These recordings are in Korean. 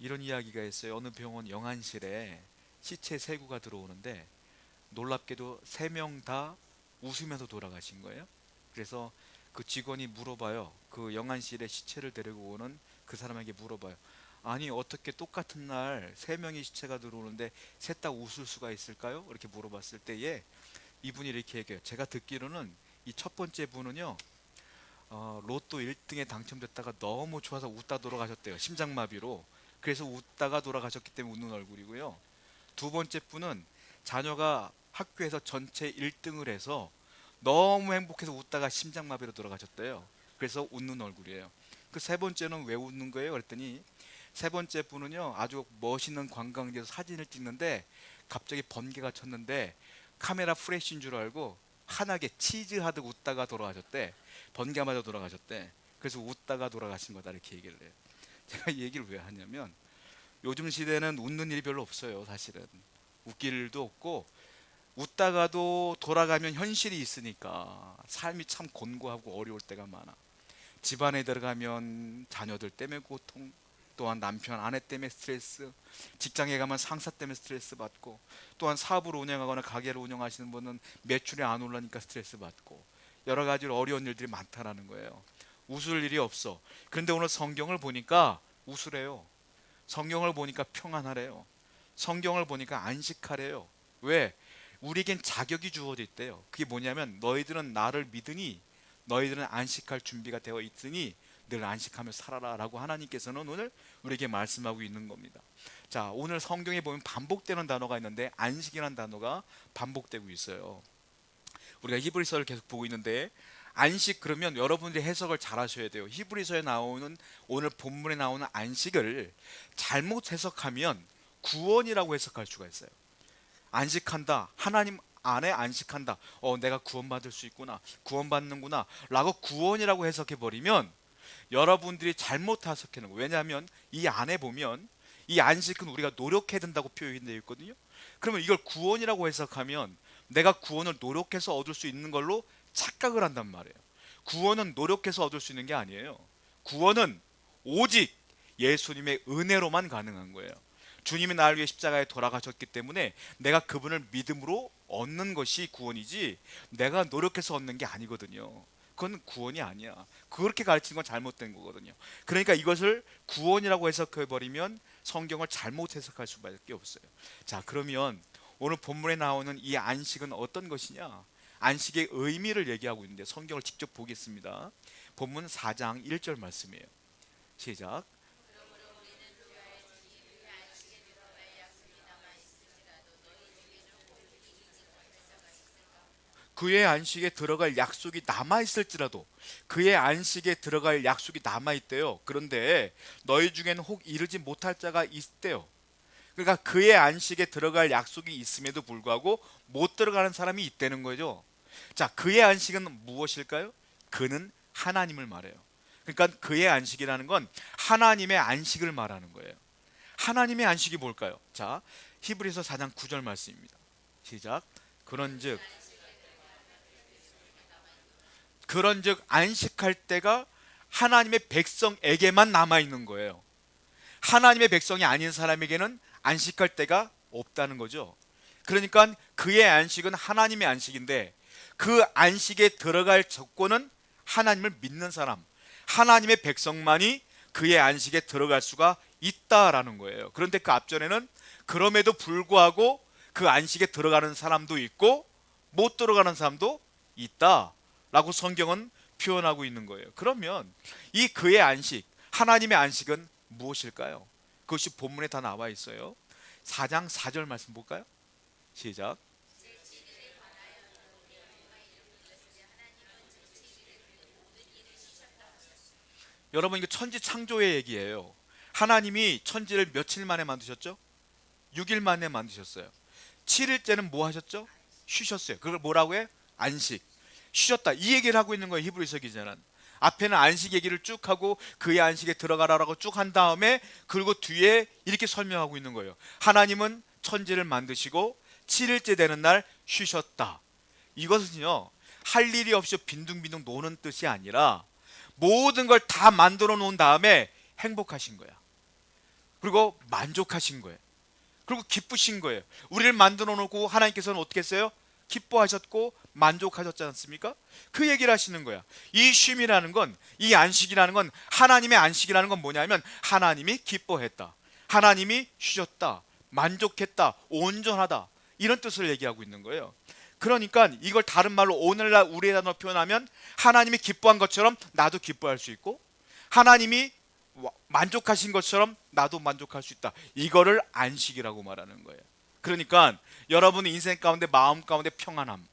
이런 이야기가 있어요. 어느 병원 영안실에 시체 세 구가 들어오는데 놀랍게도 세 명 다 웃으면서 돌아가신 거예요. 그래서 그 직원이 물어봐요. 그 영안실에 시체를 데리고 오는 그 사람에게 물어봐요. 아니 어떻게 똑같은 날 세 명의 시체가 들어오는데 셋 다 웃을 수가 있을까요? 이렇게 물어봤을 때에 이분이 이렇게 얘기해요. 제가 듣기로는 이 첫 번째 분은요. 어, 로또 1등에 당첨됐다가 너무 좋아서 웃다 돌아가셨대요. 심장마비로. 그래서 웃다가 돌아가셨기 때문에 웃는 얼굴이고요. 두 번째 분은 자녀가 학교에서 전체 1등을 해서 너무 행복해서 웃다가 심장마비로 돌아가셨대요. 그래서 웃는 얼굴이에요. 그 세 번째는 왜 웃는 거예요? 그랬더니 세 번째 분은요 아주 멋있는 관광지에서 사진을 찍는데 갑자기 번개가 쳤는데 카메라 프레쉬인 줄 알고 환하게 치즈하듯 웃다가 돌아가셨대. 번개 맞아 돌아가셨대. 그래서 웃다가 돌아가신 거다 이렇게 얘기를 해요. 제가 이 얘기를 왜 하냐면 요즘 시대는 웃는 일이 별로 없어요 사실은. 웃길 일도 없고 웃다가도 돌아가면 현실이 있으니까 삶이 참 곤고하고 어려울 때가 많아. 집안에 들어가면 자녀들 때문에 고통 또한 남편 아내 때문에 스트레스 직장에 가면 상사 때문에 스트레스 받고 또한 사업을 운영하거나 가게를 운영하시는 분은 매출이 안 올라니까 스트레스 받고 여러 가지로 어려운 일들이 많다라는 거예요 웃을 일이 없어. 그런데 오늘 성경을 보니까 웃으래요. 성경을 보니까 평안하래요. 성경을 보니까 안식하래요. 왜? 우리에겐 자격이 주어져 있대요. 그게 뭐냐면 너희들은 나를 믿으니 너희들은 안식할 준비가 되어 있으니 늘 안식하며 살아라 라고 하나님께서는 오늘 우리에게 말씀하고 있는 겁니다. 자 오늘 성경에 보면 반복되는 단어가 있는데 안식이라는 단어가 반복되고 있어요. 우리가 히브리서를 계속 보고 있는데 안식 그러면 여러분들이 해석을 잘 하셔야 돼요. 히브리서에 나오는 오늘 본문에 나오는 안식을 잘못 해석하면 구원이라고 해석할 수가 있어요. 안식한다. 하나님 안에 안식한다. 어 내가 구원받을 수 있구나. 구원받는구나. 라고 구원이라고 해석해 버리면 여러분들이 잘못 해석하는 거예요. 왜냐하면 이 안에 보면 이 안식은 우리가 노력해야 된다고 표현되어 있거든요. 그러면 이걸 구원이라고 해석하면 내가 구원을 노력해서 얻을 수 있는 걸로 착각을 한단 말이에요 구원은 노력해서 얻을 수 있는 게 아니에요 구원은 오직 예수님의 은혜로만 가능한 거예요 주님이 나를 위해 십자가에 돌아가셨기 때문에 내가 그분을 믿음으로 얻는 것이 구원이지 내가 노력해서 얻는 게 아니거든요. 그건 구원이 아니야. 그렇게 가르치는 건 잘못된 거거든요. 그러니까 이것을 구원이라고 해석해 버리면 성경을 잘못 해석할 수밖에 없어요. 자, 그러면 오늘 본문에 나오는 이 안식은 어떤 것이냐? 안식의 의미를 얘기하고 있는데 성경을 직접 보겠습니다. 본문 4장 1절 말씀이에요. 시작. 그의 안식에 들어갈 약속이 남아 있을지라도 그의 안식에 들어갈 약속이 남아 있대요. 그런데 너희 중에는 혹 이르지 못할 자가 있대요. 그러니까 그의 안식에 들어갈 약속이 있음에도 불구하고 못 들어가는 사람이 있다는 거죠. 자, 그의 안식은 무엇일까요? 그는 하나님을 말해요. 그러니까 그의 안식이라는 건 하나님의 안식을 말하는 거예요. 하나님의 안식이 뭘까요? 자, 히브리서 4장 9절 말씀입니다. 시작. 그런즉 그런즉 안식할 때가 하나님의 백성에게만 남아 있는 거예요. 하나님의 백성이 아닌 사람에게는 안식할 때가 없다는 거죠. 그러니까 그의 안식은 하나님의 안식인데 그 안식에 들어갈 조건은 하나님을 믿는 사람, 하나님의 백성만이 그의 안식에 들어갈 수가 있다라는 거예요. 그런데 그 앞전에는 그럼에도 불구하고 그 안식에 들어가는 사람도 있고 못 들어가는 사람도 있다. 라고 성경은 표현하고 있는 거예요. 그러면 이 그의 안식, 하나님의 안식은 무엇일까요? 그것이 본문에 다 나와 있어요. 4장 4절 말씀 볼까요? 시작. 여러분 이거 천지 창조의 얘기예요. 하나님이 천지를 며칠 만에 만드셨죠? 6일 만에 만드셨어요. 7일째는 뭐 하셨죠? 쉬셨어요. 그걸 뭐라고 해? 안식. 쉬셨다. 이 얘기를 하고 있는 거예요. 히브리서 기자는. 앞에는 안식 얘기를 쭉 하고 그의 안식에 들어가라라고 쭉 한 다음에 그리고 뒤에 이렇게 설명하고 있는 거예요. 하나님은 천지를 만드시고 7일째 되는 날 쉬셨다. 이것은요. 할 일이 없이 빈둥빈둥 노는 뜻이 아니라 모든 걸 다 만들어 놓은 다음에 행복하신 거야. 그리고 만족하신 거예요. 그리고 기쁘신 거예요. 우리를 만들어 놓고 하나님께서는 어떻게 했어요? 기뻐하셨고 만족하셨지 않습니까? 그 얘기를 하시는 거야. 이 쉼이라는 건, 이 안식이라는 건, 하나님의 안식이라는 건 뭐냐면, 하나님이 기뻐했다. 하나님이 쉬셨다. 만족했다. 온전하다. 이런 뜻을 얘기하고 있는 거예요. 그러니까 이걸 다른 말로 오늘날 우리의 단어로 표현하면, 하나님이 기뻐한 것처럼 나도 기뻐할 수 있고, 하나님이 와- 만족하신 것처럼 나도 만족할 수 있다. 이거를 안식이라고 말하는 거예요. 그러니까 여러분의 인생 가운데 마음 가운데 평안함,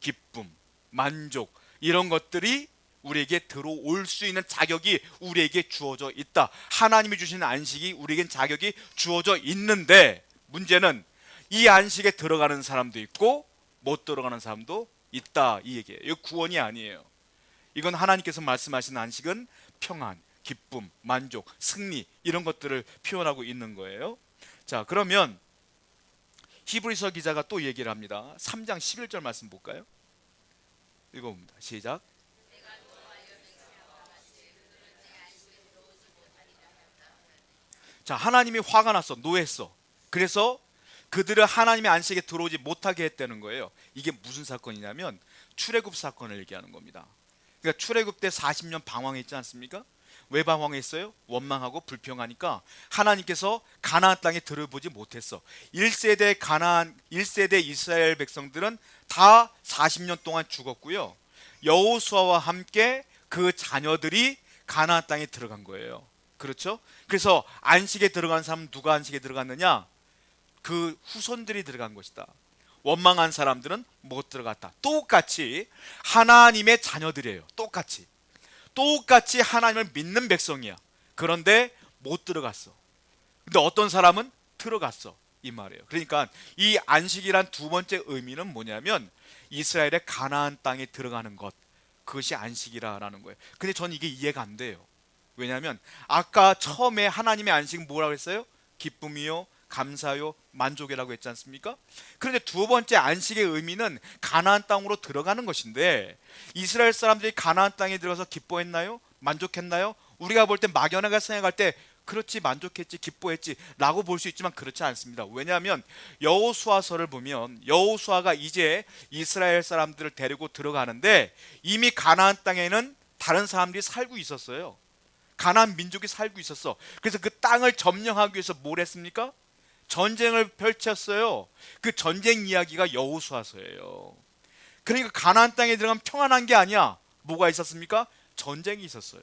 기쁨, 만족 이런 것들이 우리에게 들어올 수 있는 자격이 우리에게 주어져 있다. 하나님이 주시는 안식이 우리에겐 자격이 주어져 있는데 문제는 이 안식에 들어가는 사람도 있고 못 들어가는 사람도 있다 이 얘기예요. 이거 구원이 아니에요. 이건 하나님께서 말씀하시는 안식은 평안, 기쁨, 만족, 승리 이런 것들을 표현하고 있는 거예요. 자, 그러면 히브리서 기자가 또 얘기를 합니다. 3장 11절 말씀 볼까요? 읽어봅니다. 시작. 자, 하나님이 화가 났어. 노했어. 그래서 그들을 하나님의 안식에 들어오지 못하게 했다는 거예요. 이게 무슨 사건이냐면 출애굽 사건을 얘기하는 겁니다. 그러니까 출애굽 때 40년 방황했지 않습니까? 왜 방황했어요? 원망하고 불평하니까 하나님께서 가나안 땅에 들어보지 못했어. 1세대 가나안 1세대 이스라엘 백성들은 다 40년 동안 죽었고요. 여호수아와 함께 그 자녀들이 가나안 땅에 들어간 거예요. 그렇죠? 그래서 안식에 들어간 사람 누가 안식에 들어갔느냐? 그 후손들이 들어간 것이다. 원망한 사람들은 못 들어갔다. 똑같이 하나님의 자녀들이에요. 똑같이. 똑같이 하나님을 믿는 백성이야. 그런데 못 들어갔어. 근데 어떤 사람은 들어갔어. 이 말이에요. 그러니까 이 안식이란 두 번째 의미는 뭐냐면 이스라엘의 가나안 땅에 들어가는 것. 그것이 안식이라라는 거예요. 근데 전 이게 이해가 안 돼요. 왜냐하면 아까 처음에 하나님의 안식은 뭐라고 했어요? 기쁨이요, 감사요, 만족이라고 했지 않습니까? 그런데 두 번째 안식의 의미는 가나안 땅으로 들어가는 것인데 이스라엘 사람들이 가나안 땅에 들어가서 기뻐했나요? 만족했나요? 우리가 볼 때 막연하게 생각할 때 그렇지 만족했지 기뻐했지라고 볼 수 있지만 그렇지 않습니다. 왜냐하면 여호수아서를 보면 여호수아가 이제 이스라엘 사람들을 데리고 들어가는데 이미 가나안 땅에는 다른 사람들이 살고 있었어요. 가나안 민족이 살고 있었어. 그래서 그 땅을 점령하기 위해서 뭘 했습니까? 전쟁을 펼쳤어요. 그 전쟁 이야기가 여호수아서예요. 그러니까 가나안 땅에 들어가면 평안한 게 아니야. 뭐가 있었습니까? 전쟁이 있었어요.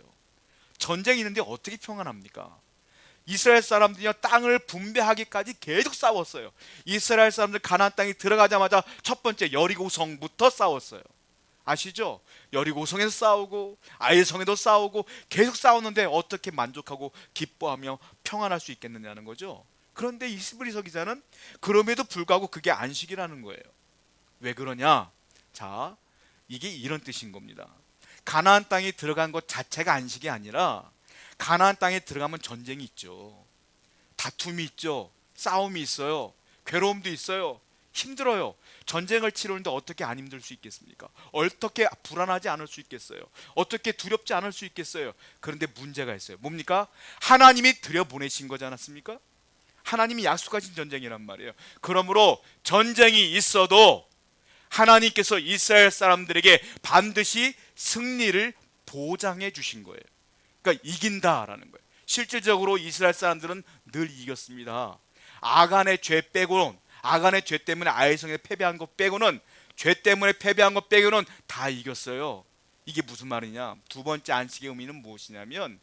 전쟁이 있는데 어떻게 평안합니까? 이스라엘 사람들이 땅을 분배하기까지 계속 싸웠어요. 이스라엘 사람들 가나안 땅에 들어가자마자 첫 번째 여리고 성부터 싸웠어요. 아시죠? 여리고 성에서 싸우고 아이성에도 싸우고 계속 싸웠는데 어떻게 만족하고 기뻐하며 평안할 수 있겠느냐는 거죠. 그런데 이스브리서 기자는 그럼에도 불구하고 그게 안식이라는 거예요. 왜 그러냐? 자, 이게 이런 뜻인 겁니다. 가나안 땅에 들어간 것 자체가 안식이 아니라 가나안 땅에 들어가면 전쟁이 있죠. 다툼이 있죠. 싸움이 있어요. 괴로움도 있어요. 힘들어요. 전쟁을 치르는데 어떻게 안 힘들 수 있겠습니까? 어떻게 불안하지 않을 수 있겠어요? 어떻게 두렵지 않을 수 있겠어요? 그런데 문제가 있어요. 뭡니까? 하나님이 들여보내신 거지 않았습니까? 하나님이 약속하신 전쟁이란 말이에요. 그러므로 전쟁이 있어도 하나님께서 이스라엘 사람들에게 반드시 승리를 보장해 주신 거예요. 그러니까 이긴다라는 거예요. 실질적으로 이스라엘 사람들은 늘 이겼습니다. 아간의 죄 빼고는 아간의 죄 때문에 아이성에 패배한 것 빼고는 죄 때문에 패배한 것 빼고는 다 이겼어요. 이게 무슨 말이냐? 두 번째 안식의 의미는 무엇이냐면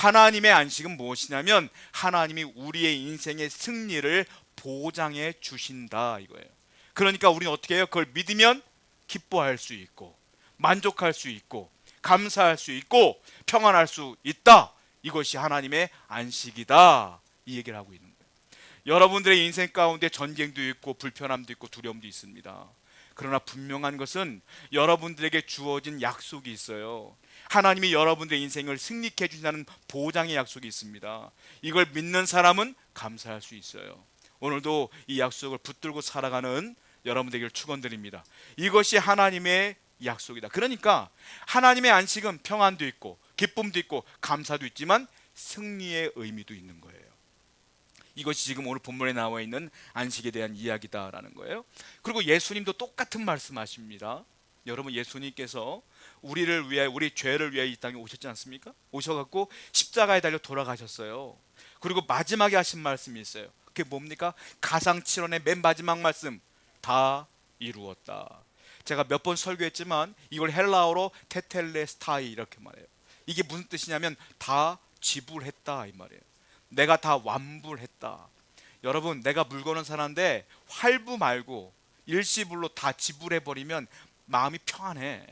하나님의 안식은 무엇이냐면 하나님이 우리의 인생의 승리를 보장해 주신다 이거예요. 그러니까 우리는 어떻게 해요? 그걸 믿으면 기뻐할 수 있고 만족할 수 있고 감사할 수 있고 평안할 수 있다. 이것이 하나님의 안식이다. 이 얘기를 하고 있는 거예요. 여러분들의 인생 가운데 전쟁도 있고 불편함도 있고 두려움도 있습니다. 그러나 분명한 것은 여러분들에게 주어진 약속이 있어요. 하나님이 여러분들의 인생을 승리케 해주신다는 보장의 약속이 있습니다. 이걸 믿는 사람은 감사할 수 있어요. 오늘도 이 약속을 붙들고 살아가는 여러분들에게 축원드립니다. 이것이 하나님의 약속이다. 그러니까 하나님의 안식은 평안도 있고 기쁨도 있고 감사도 있지만 승리의 의미도 있는 거예요. 이것이 지금 오늘 본문에 나와 있는 안식에 대한 이야기다라는 거예요. 그리고 예수님도 똑같은 말씀하십니다. 여러분 예수님께서 우리를 위해 우리 죄를 위해 이 땅에 오셨지 않습니까? 오셔갖고 십자가에 달려 돌아가셨어요. 그리고 마지막에 하신 말씀이 있어요. 그게 뭡니까? 가상칠언의 맨 마지막 말씀 다 이루었다. 제가 몇 번 설교했지만 이걸 헬라어로 테텔레스타이 이렇게 말해요. 이게 무슨 뜻이냐면 다 지불했다 이 말이에요. 내가 다 완불했다. 여러분 내가 물건을 사는데 할부 말고 일시불로 다 지불해 버리면 마음이 평안해.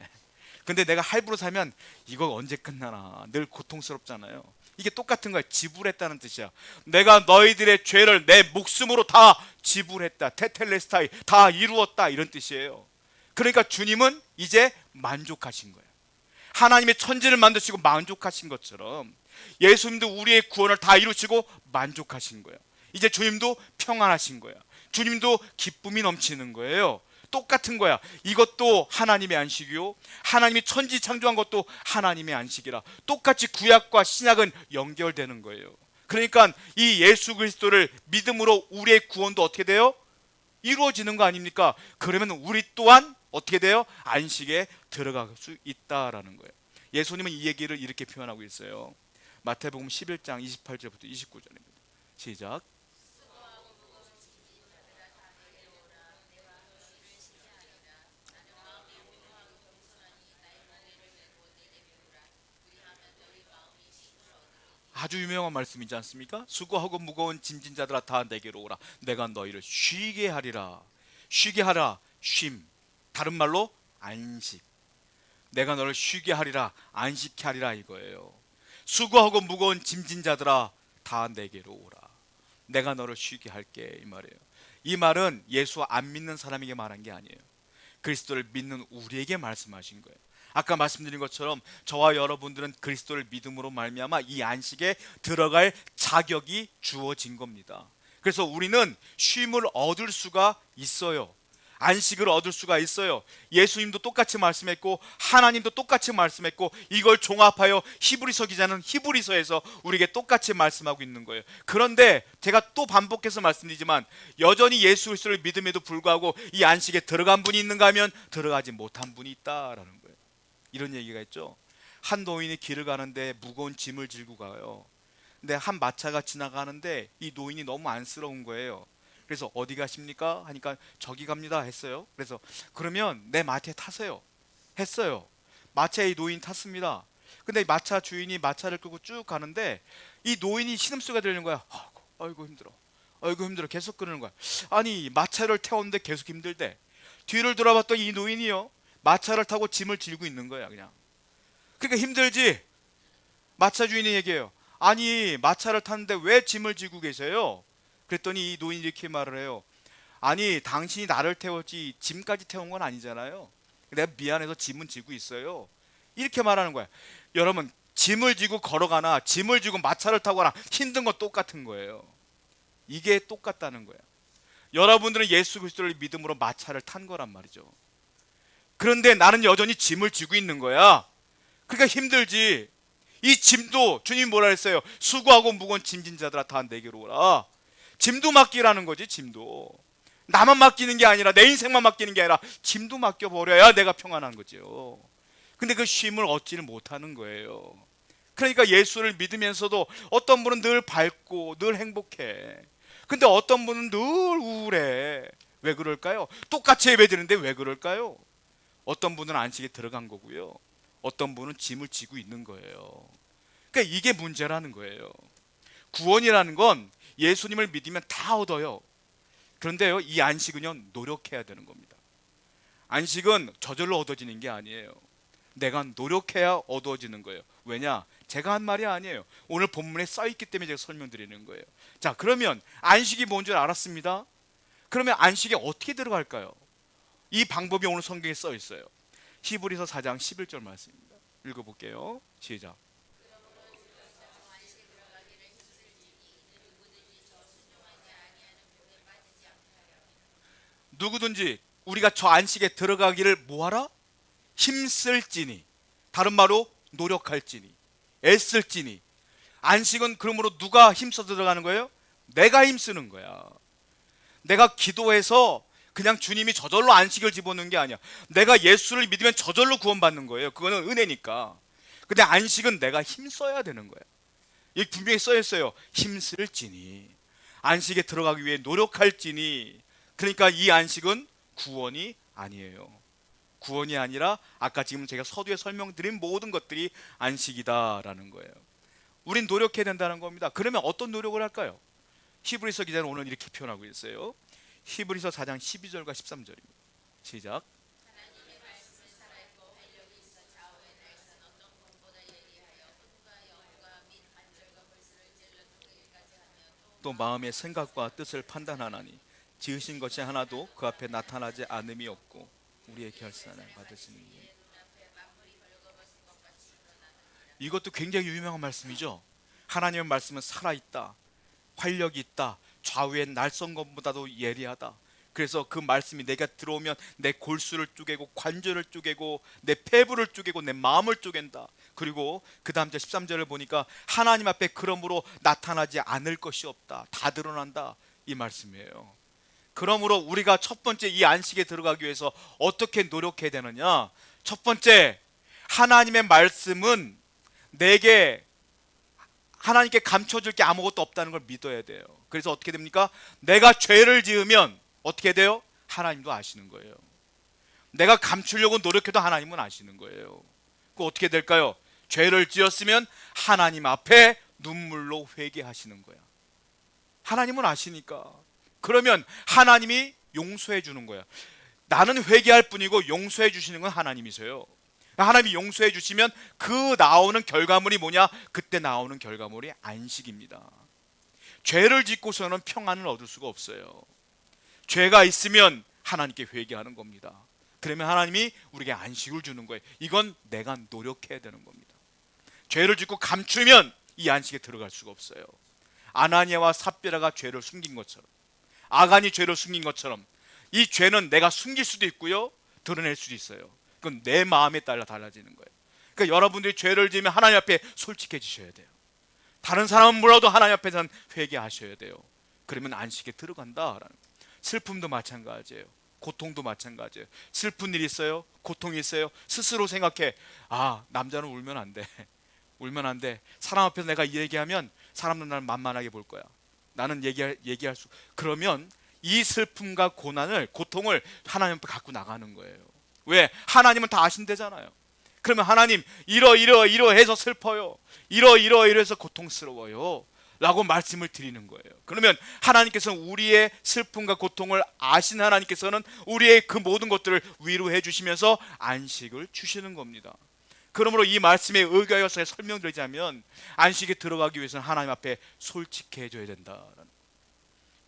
근데 내가 할부로 사면 이거 언제 끝나나 늘 고통스럽잖아요. 이게 똑같은 거야. 지불했다는 뜻이야. 내가 너희들의 죄를 내 목숨으로 다 지불했다. 테텔레스타이 다 이루었다 이런 뜻이에요. 그러니까 주님은 이제 만족하신 거예요. 하나님의 천지를 만드시고 만족하신 것처럼 예수님도 우리의 구원을 다 이루시고 만족하신 거예요. 이제 주님도 평안하신 거예요. 주님도 기쁨이 넘치는 거예요. 똑같은 거야. 이것도 하나님의 안식이요. 하나님이 천지 창조한 것도 하나님의 안식이라. 똑같이 구약과 신약은 연결되는 거예요. 그러니까 이 예수 그리스도를 믿음으로 우리의 구원도 어떻게 돼요? 이루어지는 거 아닙니까? 그러면 우리 또한 어떻게 돼요? 안식에 들어갈 수 있다라는 거예요. 예수님은 이 얘기를 이렇게 표현하고 있어요. 마태복음 11장 28절부터 29절입니다. 시작. 아주 유명한 말씀이지 않습니까? 수고하고 무거운 짐진 자들아 다 내게로 오라. 내가 너희를 쉬게 하리라. 쉬게 하라. 쉼. 다른 말로 안식. 내가 너를 쉬게 하리라. 안식케 하리라 이거예요. 수고하고 무거운 짐진 자들아 다 내게로 오라. 내가 너를 쉬게 할게 이 말이에요. 이 말은 예수 안 믿는 사람에게 말한 게 아니에요. 그리스도를 믿는 우리에게 말씀하신 거예요. 아까 말씀드린 것처럼 저와 여러분들은 그리스도를 믿음으로 말미암아 이 안식에 들어갈 자격이 주어진 겁니다. 그래서 우리는 쉼을 얻을 수가 있어요. 안식을 얻을 수가 있어요. 예수님도 똑같이 말씀했고 하나님도 똑같이 말씀했고 이걸 종합하여 히브리서 기자는 히브리서에서 우리에게 똑같이 말씀하고 있는 거예요. 그런데 제가 또 반복해서 말씀드리지만 여전히 예수 그리스도를 믿음에도 불구하고 이 안식에 들어간 분이 있는가 하면 들어가지 못한 분이 있다라는. 이런 얘기가 있죠. 한 노인이 길을 가는데 무거운 짐을 지고 가요. 근데 한 마차가 지나가는데 이 노인이 너무 안쓰러운 거예요. 그래서 어디 가십니까? 하니까 저기 갑니다 했어요. 그래서 그러면 내 마차에 타세요. 했어요. 마차에 이 노인 탔습니다. 근데 이 마차 주인이 마차를 끌고 쭉 가는데 이 노인이 신음소리가 들리는 거야. 아이고, 아이고 힘들어. 아이고 힘들어. 계속 끄는 거야. 아니 마차를 태웠는데 계속 힘들대. 뒤를 돌아봤더니 이 노인이요. 마차를 타고 짐을 질고 있는 거야 그냥. 그러니까 힘들지. 마차 주인이 얘기해요. 아니 마차를 탔는데 왜 짐을 지고 계세요? 그랬더니 이 노인이 이렇게 말을 해요. 아니 당신이 나를 태웠지 짐까지 태운 건 아니잖아요. 내가 미안해서 짐은 지고 있어요. 이렇게 말하는 거야. 여러분 짐을 지고 걸어가나 짐을 지고 마차를 타거나 힘든 건 똑같은 거예요. 이게 똑같다는 거야. 여러분들은 예수 그리스도를 믿음으로 마차를 탄 거란 말이죠. 그런데 나는 여전히 짐을 지고 있는 거야. 그러니까 힘들지. 이 짐도 주님 뭐라 했어요? 수고하고 무거운 짐진 자들아 다 내게로 오라. 짐도 맡기라는 거지 짐도. 나만 맡기는 게 아니라 내 인생만 맡기는 게 아니라 짐도 맡겨 버려야 내가 평안한 거죠. 근데 그 쉼을 얻지를 못하는 거예요. 그러니까 예수를 믿으면서도 어떤 분은 늘 밝고 늘 행복해. 근데 어떤 분은 늘 우울해. 왜 그럴까요? 똑같이 예배드리는데 왜 그럴까요? 어떤 분은 안식에 들어간 거고요. 어떤 분은 짐을 지고 있는 거예요. 그러니까 이게 문제라는 거예요. 구원이라는 건 예수님을 믿으면 다 얻어요. 그런데요, 이 안식은요, 노력해야 되는 겁니다. 안식은 저절로 얻어지는 게 아니에요. 내가 노력해야 얻어지는 거예요. 왜냐? 제가 한 말이 아니에요. 오늘 본문에 써 있기 때문에 제가 설명드리는 거예요. 자, 그러면 안식이 뭔 줄 알았습니다. 그러면 안식에 어떻게 들어갈까요? 이 방법이 오늘 성경에 써 있어요. 히브리서 4장 11절 말씀입니다. 읽어 볼게요. 시작. 누구든지 우리가 저 안식에 들어가기를 뭐하라? 힘쓸지니 다른 말로 노력할지니 애쓸지니 안식은 그러므로 누가 힘써 들어가는 거예요? 내가 힘쓰는 거야. 내가 기도해서 그냥 주님이 저절로 안식을 집어넣는 게 아니야. 내가 예수를 믿으면 저절로 구원받는 거예요. 그거는 은혜니까. 근데 안식은 내가 힘써야 되는 거야. 이 분명히 써 있어요. 힘쓸지니 안식에 들어가기 위해 노력할지니 그러니까 이 안식은 구원이 아니에요. 구원이 아니라 아까 지금 제가 서두에 설명드린 모든 것들이 안식이다라는 거예요. 우린 노력해야 된다는 겁니다. 그러면 어떤 노력을 할까요? 히브리서 기자는 오늘 이렇게 표현하고 있어요. 히브리서 4장 12절과 13절입니다. 시작. 또 마음의 생각과 뜻을 판단하나니 지으신 것이 하나도 그 앞에 나타나지 않음이 없고 우리의 결산을 받으시는 이. 이것도 굉장히 유명한 말씀이죠. 하나님의 말씀은 살아 있다, 활력이 있다, 좌우의 날성검보다도 예리하다. 그래서 그 말씀이 내가 들어오면 내 골수를 쪼개고 관절을 쪼개고 내 폐부를 쪼개고 내 마음을 쪼갠다. 그리고 그 다음 절 13절을 보니까 하나님 앞에 그러므로 나타나지 않을 것이 없다. 다 드러난다. 이 말씀이에요. 그러므로 우리가 첫 번째 이 안식에 들어가기 위해서 어떻게 노력해야 되느냐? 첫 번째 하나님의 말씀은 내게 하나님께 감춰줄 게 아무것도 없다는 걸 믿어야 돼요. 그래서 어떻게 됩니까? 내가 죄를 지으면 어떻게 돼요? 하나님도 아시는 거예요. 내가 감추려고 노력해도 하나님은 아시는 거예요. 그 어떻게 될까요? 죄를 지었으면 하나님 앞에 눈물로 회개하시는 거야. 하나님은 아시니까. 그러면 하나님이 용서해 주는 거야. 나는 회개할 뿐이고 용서해 주시는 건 하나님이세요. 하나님이 용서해 주시면 그 나오는 결과물이 뭐냐? 그때 나오는 결과물이 안식입니다. 죄를 짓고서는 평안을 얻을 수가 없어요. 죄가 있으면 하나님께 회개하는 겁니다. 그러면 하나님이 우리에게 안식을 주는 거예요. 이건 내가 노력해야 되는 겁니다. 죄를 짓고 감추면 이 안식에 들어갈 수가 없어요. 아나니아와 삽비라가 죄를 숨긴 것처럼 아간이 죄를 숨긴 것처럼 이 죄는 내가 숨길 수도 있고요. 드러낼 수도 있어요. 그건 내 마음에 따라 달라지는 거예요. 그러니까 여러분들이 죄를 지으면 하나님 앞에 솔직해지셔야 돼요. 다른 사람은 몰라도 하나님 앞에서는 회개하셔야 돼요. 그러면 안식에 들어간다라는. 슬픔도 마찬가지예요. 고통도 마찬가지예요. 슬픈 일 있어요? 고통이 있어요? 스스로 생각해. 아, 남자는 울면 안 돼. 울면 안 돼. 사람 앞에서 내가 이 얘기하면 사람은 나를 만만하게 볼 거야. 나는 얘기할, 얘기할 수. 그러면 이 슬픔과 고난을, 고통을 하나님 앞에 갖고 나가는 거예요. 왜? 하나님은 다 아신대잖아요. 그러면 하나님, 이러, 이러, 이러 해서 슬퍼요. 이러, 이러, 이러해서 고통스러워요. 라고 말씀을 드리는 거예요. 그러면 하나님께서는 우리의 슬픔과 고통을 아신 하나님께서는 우리의 그 모든 것들을 위로해 주시면서 안식을 주시는 겁니다. 그러므로 이 말씀에 의거해서 설명드리자면 안식에 들어가기 위해서는 하나님 앞에 솔직해져야 된다.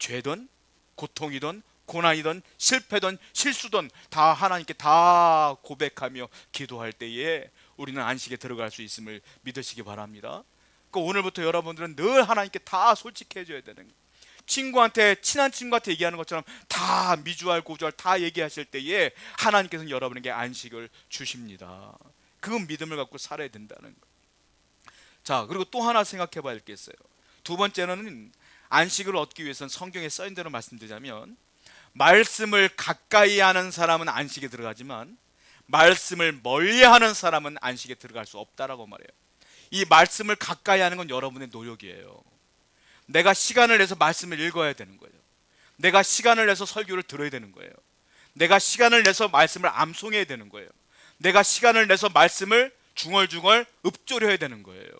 죄든 고통이든 고난이든 실패든 실수든 다 하나님께 다 고백하며 기도할 때에 우리는 안식에 들어갈 수 있음을 믿으시기 바랍니다. 그 오늘부터 여러분들은 늘 하나님께 다 솔직해져야 되는 거예요. 친구한테 친한 친구한테 얘기하는 것처럼 다 미주알 고주알 다 얘기하실 때에 하나님께서는 여러분에게 안식을 주십니다. 그 믿음을 갖고 살아야 된다는 거예요. 자 그리고 또 하나 생각해 봐야 될게 있어요. 두 번째는 안식을 얻기 위해서는 성경에 써인 대로 말씀드리자면 말씀을 가까이 하는 사람은 안식에 들어가지만 말씀을 멀리 하는 사람은 안식에 들어갈 수 없다라고 말해요. 이 말씀을 가까이 하는 건 여러분의 노력이에요. 내가 시간을 내서 말씀을 읽어야 되는 거예요. 내가 시간을 내서 설교를 들어야 되는 거예요. 내가 시간을 내서 말씀을 암송해야 되는 거예요. 내가 시간을 내서 말씀을 중얼중얼 읊조려야 되는 거예요.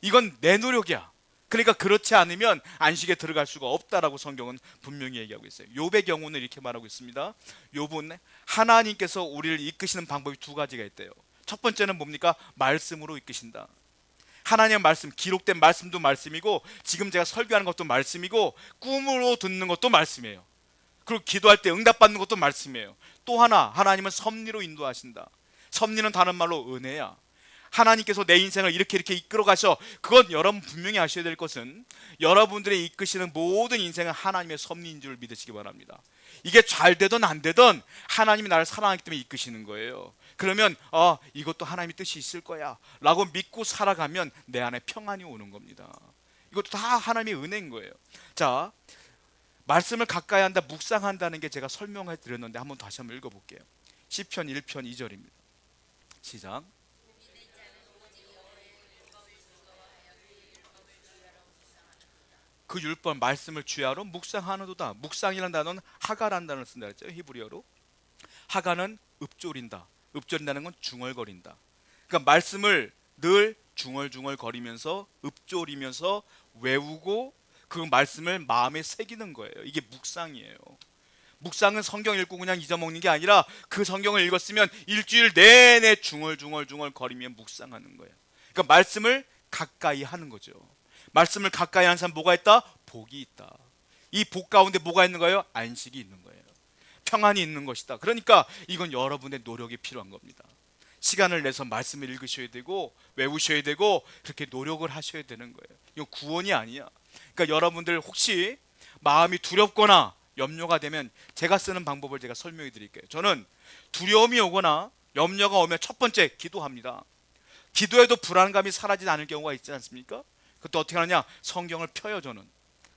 이건 내 노력이야. 그러니까 그렇지 않으면 안식에 들어갈 수가 없다라고 성경은 분명히 얘기하고 있어요. 욥의 경우는 이렇게 말하고 있습니다. 욥은 하나님께서 우리를 이끄시는 방법이 두 가지가 있대요. 첫 번째는 뭡니까? 말씀으로 이끄신다. 하나님의 말씀, 기록된 말씀도 말씀이고 지금 제가 설교하는 것도 말씀이고 꿈으로 듣는 것도 말씀이에요. 그리고 기도할 때 응답받는 것도 말씀이에요. 또 하나 하나님은 섭리로 인도하신다. 섭리는 다른 말로 은혜야. 하나님께서 내 인생을 이렇게 이렇게 이끌어 가셔. 그건 여러분 분명히 아셔야 될 것은 여러분들의 이끄시는 모든 인생은 하나님의 섭리인 줄 믿으시기 바랍니다. 이게 잘 되든 안 되든 하나님이 나를 사랑하기 때문에 이끄시는 거예요. 그러면 어 이것도 하나님의 뜻이 있을 거야라고 믿고 살아가면 내 안에 평안이 오는 겁니다. 이것도 다 하나님의 은혜인 거예요. 자, 말씀을 가까이 한다, 묵상한다는 게 제가 설명해 드렸는데 한번 다시 한번 읽어 볼게요. 시편 1편 2절입니다. 시작. 그 율법 말씀을 주야로 묵상하는도다. 묵상이라는 단어는 하가라는 단어를 쓴다 했죠. 히브리어로. 하가는 읍조린다. 읍조린다는 건 중얼거린다. 그러니까 말씀을 늘 중얼중얼 거리면서 읍조리면서 외우고 그 말씀을 마음에 새기는 거예요. 이게 묵상이에요. 묵상은 성경 읽고 그냥 잊어먹는 게 아니라 그 성경을 읽었으면 일주일 내내 중얼중얼중얼 거리며 묵상하는 거예요. 그러니까 말씀을 가까이 하는 거죠. 말씀을 가까이 하는 사람 뭐가 있다? 복이 있다. 이 복 가운데 뭐가 있는 거예요? 안식이 있는 거예요. 평안이 있는 것이다. 그러니까 이건 여러분의 노력이 필요한 겁니다. 시간을 내서 말씀을 읽으셔야 되고 외우셔야 되고 그렇게 노력을 하셔야 되는 거예요. 이건 구원이 아니야. 그러니까 여러분들 혹시 마음이 두렵거나 염려가 되면 제가 쓰는 방법을 제가 설명해 드릴게요. 저는 두려움이 오거나 염려가 오면 첫 번째 기도합니다. 기도해도 불안감이 사라지지 않을 경우가 있지 않습니까? 그때 어떻게 하느냐? 성경을 펴요 저는.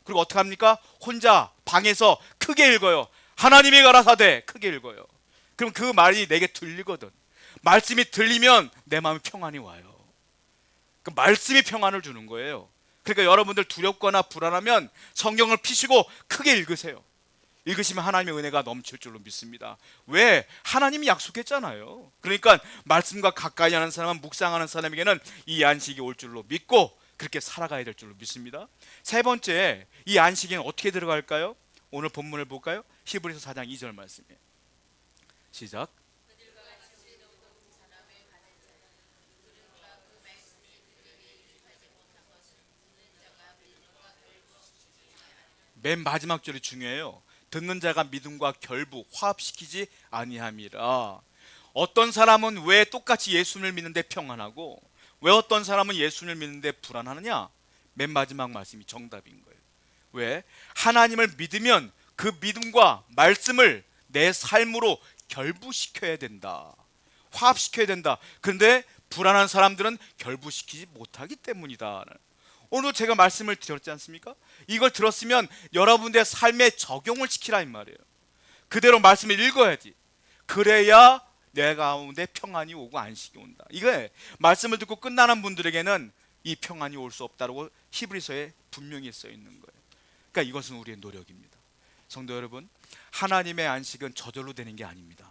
그리고 어떻게 합니까? 혼자 방에서 크게 읽어요. 하나님이 가라사대 크게 읽어요. 그럼 그 말이 내게 들리거든. 말씀이 들리면 내 마음에 평안이 와요. 그 말씀이 평안을 주는 거예요. 그러니까 여러분들 두렵거나 불안하면 성경을 피시고 크게 읽으세요. 읽으시면 하나님의 은혜가 넘칠 줄로 믿습니다. 왜? 하나님이 약속했잖아요. 그러니까 말씀과 가까이 하는 사람은 묵상하는 사람에게는 이 안식이 올 줄로 믿고 그렇게 살아가야 될 줄로 믿습니다. 세 번째, 이 안식에는 어떻게 들어갈까요? 오늘 본문을 볼까요? 히브리서 4장 2절 말씀이에요. 시작. 맨 마지막 절이 중요해요. 듣는 자가 믿음과 결부 화합시키지 아니함이라. 어떤 사람은 왜 똑같이 예수를 믿는데 평안하고 왜 어떤 사람은 예수를 믿는데 불안하느냐? 맨 마지막 말씀이 정답인 거예요. 왜? 하나님을 믿으면 그 믿음과 말씀을 내 삶으로 결부시켜야 된다. 화합시켜야 된다. 그런데 불안한 사람들은 결부시키지 못하기 때문이다. 오늘 제가 말씀을 드렸지 않습니까? 이걸 들었으면 여러분의 삶에 적용을 시키라 이 말이에요. 그대로 말씀을 읽어야지. 그래야 내 가운데 평안이 오고 안식이 온다. 이게 말씀을 듣고 끝나는 분들에게는 이 평안이 올 수 없다고 히브리서에 분명히 써 있는 거예요. 그러니까 이것은 우리의 노력입니다. 성도 여러분, 하나님의 안식은 저절로 되는 게 아닙니다.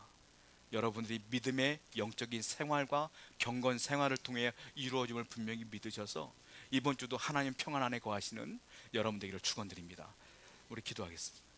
여러분들이 믿음의 영적인 생활과 경건 생활을 통해 이루어짐을 분명히 믿으셔서 이번 주도 하나님 평안 안에 거하시는 여러분 되기를 축원드립니다. 우리 기도하겠습니다.